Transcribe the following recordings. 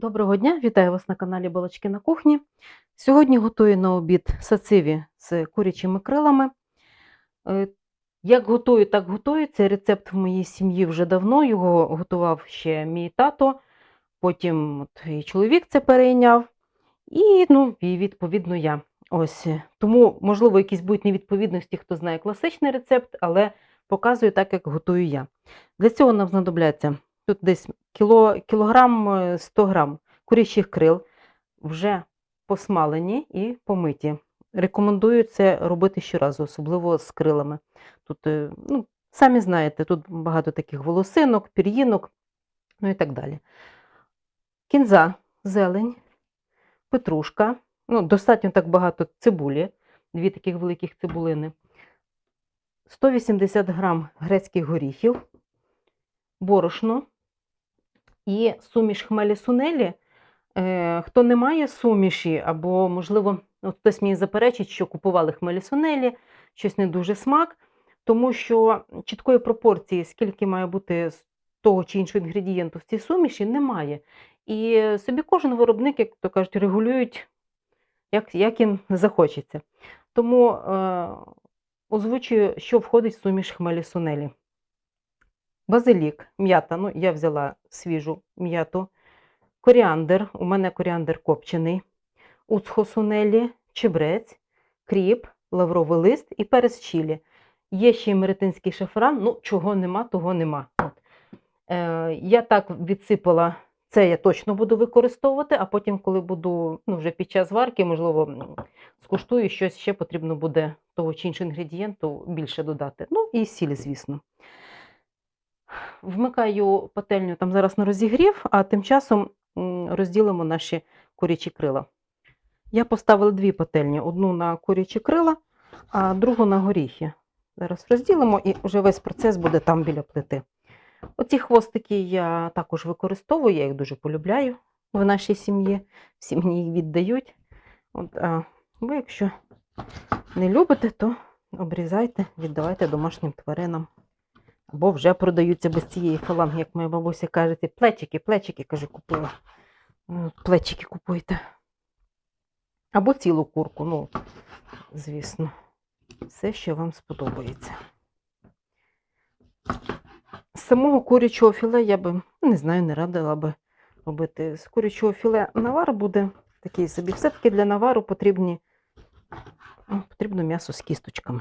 Доброго дня, вітаю вас на каналі Балачки на кухні. Сьогодні готую на обід сациві з курячими крилами. Е, Як готую, так готую. Цей рецепт в моїй сім'ї вже давно. Його готував ще мій тато, потім от і чоловік це перейняв, і, ну, і відповідно я. Ось. Тому, можливо, якісь будуть невідповідності, хто знає класичний рецепт, але показую так, як готую я. Для цього нам знадобляться тут десь кіло, кілограм е, 100 грам курячих крил, вже посмалені і помиті. Рекомендую це робити щоразу, особливо з крилами. Тут, е, ну, самі знаєте, тут багато таких волосинок, пір'їнок, ну і так далі. Кінза, зелень, петрушка, ну, достатньо так багато цибулі, дві таких великих цибулини, 180 грам грецьких горіхів, борошно і суміш хмелі сунелі. Е, хто не має суміші, або, можливо, от хтось мені заперечить, що купували хмелі сунелі, щось не дуже смак, тому що чіткої пропорції, скільки має бути того чи іншого інгредієнту в цій суміші, немає. І собі кожен виробник, як то кажуть, регулюють, як, як їм захочеться. Тому е, озвучую, що входить в суміш хмелі сунелі. Базилік, м'ята, ну я взяла свіжу м'яту, коріандр, у мене коріандр копчений, уцхосунелі, чебрець, кріп, лавровий лист і перець чілі. Є ще й меретинський шафран, ну чого нема, того нема. От. Е, я так відсипала, це я точно буду використовувати, а потім, коли буду ну, вже під час варки, можливо, скуштую, щось ще потрібно буде того чи іншого інгредієнту більше додати. Ну і сіль, звісно. Вмикаю пательню там зараз на розігрів, а тим часом розділимо наші курячі крила. Я поставила дві пательні: одну на курячі крила, а другу на горіхи. Зараз розділимо і вже весь процес буде там біля плити. Оці хвостики я також використовую, я їх дуже полюбляю в нашій сім'ї. Всі мені їх віддають. От, а ви, якщо не любите, то обрізайте, віддавайте домашнім тваринам. Або вже продаються без цієї фаланги, як моя бабуся каже, «Ти плечики, плечики, каже, купила. Плечики купуйте. Або цілу курку, ну, звісно, все, що вам сподобається. З самого курячого філе я би, не знаю, не радила би робити. З курячого філе навар буде такий собі. Все-таки для навару потрібні, ну, потрібно м'ясо з кісточками.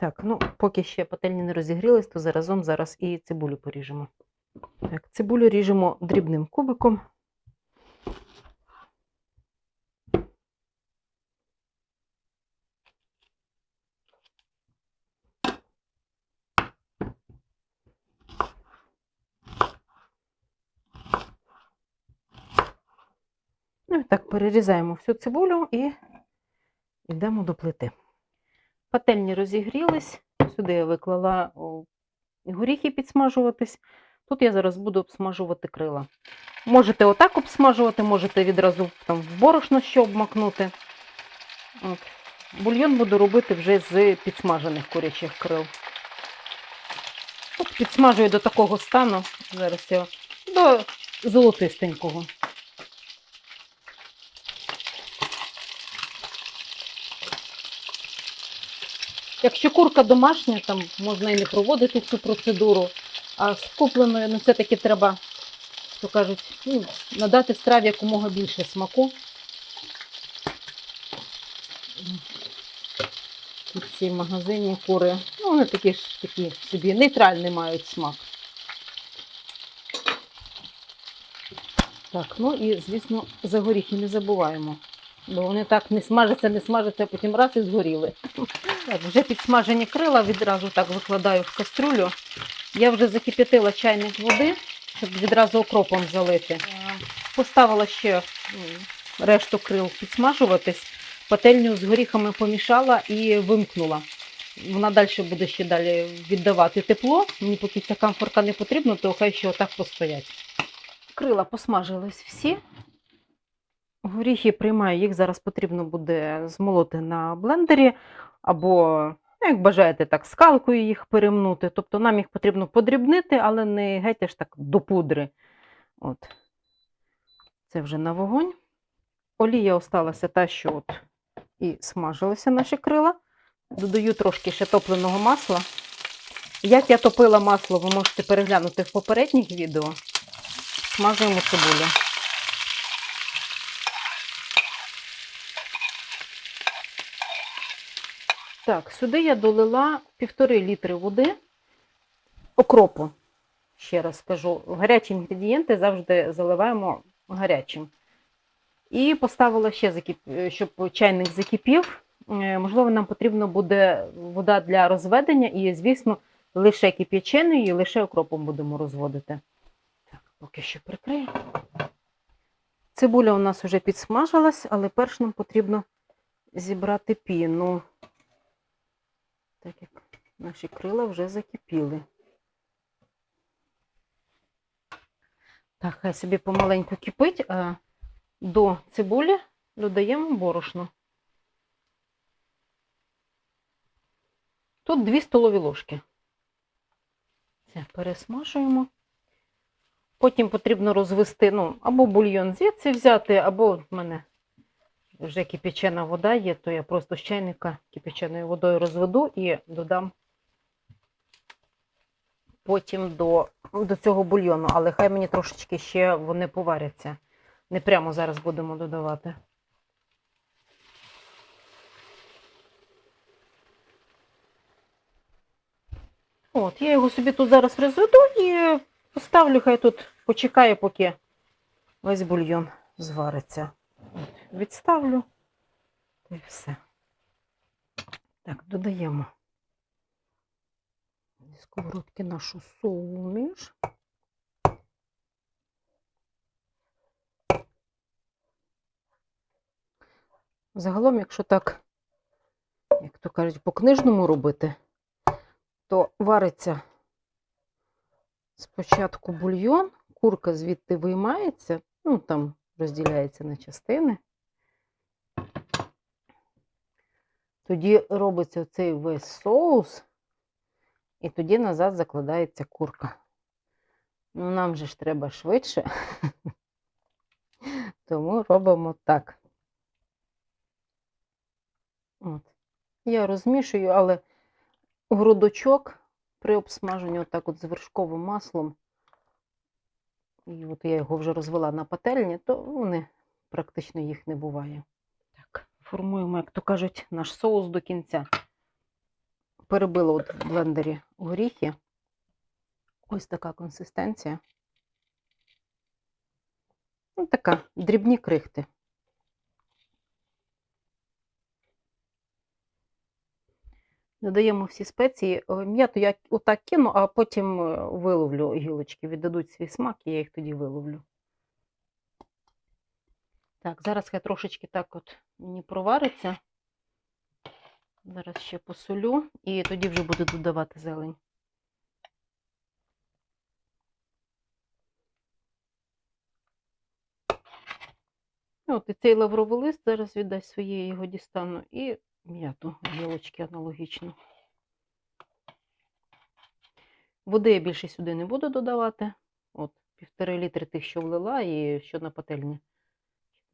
Так, ну, поки ще пательні не розігрілись, то заразом зараз і цибулю поріжемо. Так, цибулю ріжемо дрібним кубиком. Ну і так перерізаємо всю цибулю і йдемо до плити. Пательні розігрілись. Сюди я виклала горіхи підсмажуватись. Тут я зараз буду обсмажувати крила. Можете отак обсмажувати, можете відразу там в борошно що обмакнути. От. Бульйон буду робити вже з підсмажених курячих крил. От підсмажую до такого стану, зараз я до золотистенького. Якщо курка домашня, там можна і не проводити цю процедуру, а з купленою, ну все-таки треба, то кажуть, ну, надати страві якомога більше смаку. Тут ці в магазині кури, ну вони такі ж такі собі нейтральний мають смак. Так, ну і, звісно, за горіхи не забуваємо. Бо вони так не смажаться, не смажаться, а потім раз і згоріли. Так, вже підсмажені крила відразу так викладаю в каструлю. Я вже закип'ятила чайник води, щоб відразу окропом залити. Поставила ще решту крил підсмажуватись, пательню з горіхами помішала і вимкнула. Вона далі буде ще далі віддавати тепло. Мені поки ця камфорка не потрібна, то хай ще отак постоять. Крила посмажились всі. Горіхи приймаю, їх зараз потрібно буде змолоти на блендері, або, ну, як бажаєте, так, скалкою їх перемнути. Тобто нам їх потрібно подрібнити, але не геть аж так до пудри. От. Це вже на вогонь. Олія осталася та, що от і смажилися наші крила. Додаю трошки ще топленого масла. Як я топила масло, ви можете переглянути в попередніх відео. Смажуємо цибулю. Так, сюди я долила півтори літри води окропу. Ще раз скажу, гарячі інгредієнти завжди заливаємо гарячим. І поставила ще, закип... щоб чайник закипів. Е, Можливо, нам потрібно буде вода для розведення, і, звісно, лише кип'яченою і лише окропом будемо розводити. Так, поки що прикрию. Цибуля у нас вже підсмажилась, але перш нам потрібно зібрати піну, так як наші крила вже закипіли. Так, хай собі помаленьку кипить, а до цибулі додаємо борошно. Тут 2 столові ложки. Це пересмажуємо. Потім потрібно розвести, ну, або бульйон звідси взяти, або в мене вже кипячена вода є, то я просто з чайника кипяченою водою розведу і додам потім до, до цього бульйону. Але хай мені трошечки ще вони поваряться. Не прямо зараз будемо додавати. От, я його собі тут зараз розведу і поставлю, хай тут почекає, поки весь бульйон звариться. Відставлю і все. Так, додаємо зі сковородки нашу суміш. Загалом, якщо так, як то кажуть, по книжному робити, то вариться спочатку бульйон, курка звідти виймається, ну там розділяється на частини. Тоді робиться цей весь соус, і тоді назад закладається курка. Ну, нам же ж треба швидше, тому робимо так. От. Я розмішую, але грудочок при обсмаженні отак от з вершковим маслом. І от я його вже розвела на пательні, то вони практично їх не буває. Так, формуємо, як то кажуть, наш соус до кінця. Перебила от в блендері горіхи. Ось така консистенція. Ну, така дрібні крихти. Додаємо всі спеції. Е, М'яту я отак кину, а потім е, виловлю гілочки, віддадуть свій смак, і я їх тоді виловлю. Так, зараз хай трошечки так от мені провариться. Зараз ще посолю і тоді вже буду додавати зелень. От і цей лавровий лист зараз віддасть своє, його дістану, і м'яту гілочки аналогічно. Води я більше сюди не буду додавати. От, півтори літри тих, що влила, і що на пательні.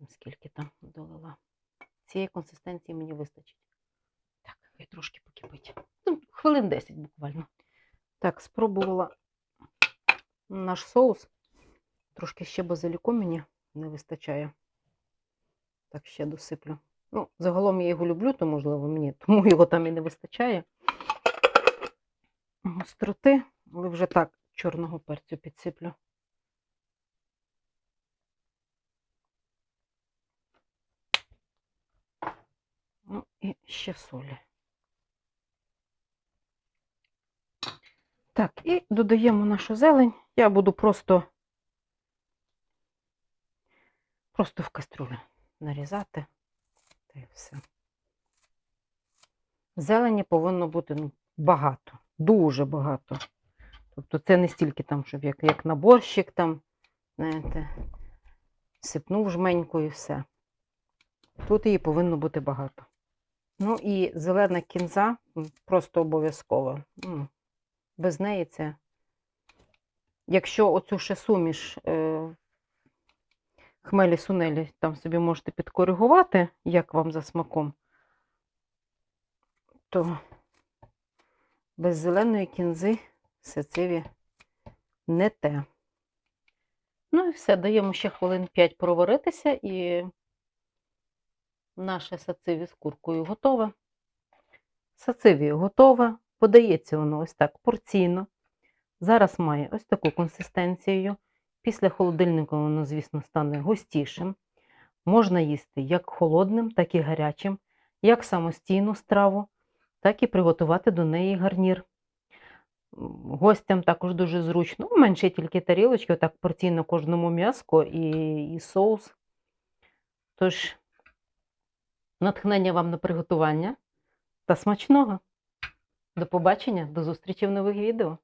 Скільки там долила. Цієї консистенції мені вистачить. Так, хай трошки покипить. Ну, хвилин 10 буквально. Так, спробувала наш соус. Трошки ще базиліку мені не вистачає. Так, ще досиплю. Ну, загалом я його люблю, то можливо мені, тому його там і не вистачає. Гостроти, але вже так чорного перцю підсиплю. Ну і ще солі. Так, і додаємо нашу зелень. Я буду просто, просто в кастрюлю нарізати. Та й все. Зелені повинно бути ну, багато, дуже багато. Тобто це не стільки там, щоб як, як на борщик там, знаєте, сипнув жменьку і все. Тут її повинно бути багато. Ну і зелена кінза просто обов'язково. Без неї це. Якщо оцю ще суміш е, хмелі сунелі там собі можете підкоригувати, як вам за смаком. То без зеленої кінзи сецеві не те. Ну і все, даємо ще хвилин 5 проваритися, і наше сациві з куркою готове. Сациві готове, подається воно ось так порційно. Зараз має ось таку консистенцію. Після холодильника воно, звісно, стане густішим. Можна їсти як холодним, так і гарячим, як самостійну страву, так і приготувати до неї гарнір. Гостям також дуже зручно. Менше тільки тарілочки, отак порційно кожному м'яско і, і соус. Тож, натхнення вам на приготування та смачного. До побачення, до зустрічі в нових відео.